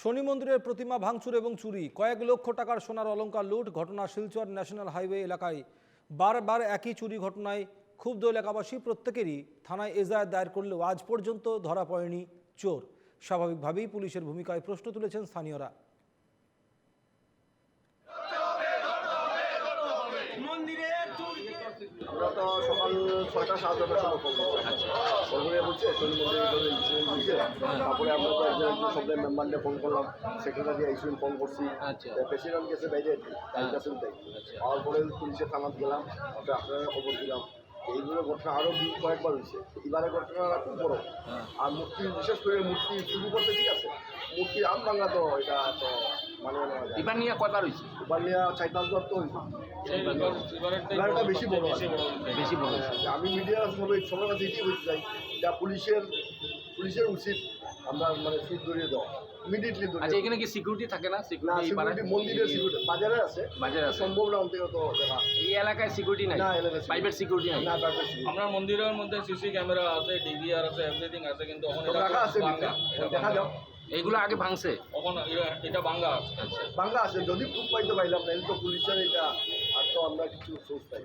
শনি মন্দিরের প্রতিমা ভাঙচুর এবং চুরি। কয়েক লক্ষ টাকার সোনার অলঙ্কার লুট ঘটনা শিলচর ন্যাশনাল হাইওয়ে এলাকায়। বারবার একই চুরি ঘটনায় ক্ষুব্ধ এলাকাবাসী প্রত্যেকেরই থানায় এজাহার দায়ের করলেও আজ পর্যন্ত ধরা পড়েনি চোর। স্বাভাবিকভাবেই পুলিশের ভূমিকায় প্রশ্ন তুলেছেন স্থানীয়রা। আমরা তো সকাল ছয়টা সাত ছটার সময় ফোন হয়েছে তারপরে আমরা তো একজন সবাই মেম্বারকে ফোন করলাম সেক্রেটারি আইসিউন ফোন করছি। আচ্ছা। প্রেসিডেন্ট গেছে বাইরে কালকাসেন তাই পাওয়ার পরে পুলিশের থানাত গেলাম তারপরে আপনারা খবর দিলাম। এইগুলো ঘটনা আরও কয়েকবার হয়েছে। এবারে ঘটনাটা খুব বড়। আর মূর্তি বিশেষ করে মূর্তি শুরু করতে ঠিক আছে। মূর্তি আম বাংলা তো এটা তো এবার নিয়ে কয়বার হয়েছে এবার নিয়ে চার পাঁচ তো হয়েছে এবারটা বেশি বড় বেশি বড় আমি মিডিয়ার সবাই সবার কাছে এটাই বলতে চাই যা পুলিশের পুলিশের উচিত আমরা মানে ফিট ধরিয়ে দেওয়া ইমিডিয়েটলি আচ্ছা এখানে কি সিকিউরিটি থাকে না? সিকিউরিটি মন্দিরের সিকিউরিটি বাজারে আছে। বাজারে আছে। সম্ভব না অন্তত এই এলাকায় সিকিউরিটি নাই? না, এলাকায় প্রাইভেট সিকিউরিটি নাই? না security। আপনার মন্দিরের মধ্যে সিসি ক্যামেরা আছে ডিভিআর আছে এভরিথিং আছে কিন্তু এখন রাখা আছে দেখা। যাও এইগুলো আগে ভাঙছে। কখন এটা- বাংলা আছে। বাংলা আছে যদি খুব পাইতে পাইলাম না তো পুলিশের এটা আর তো আমরা কিছু সোর্স পাই।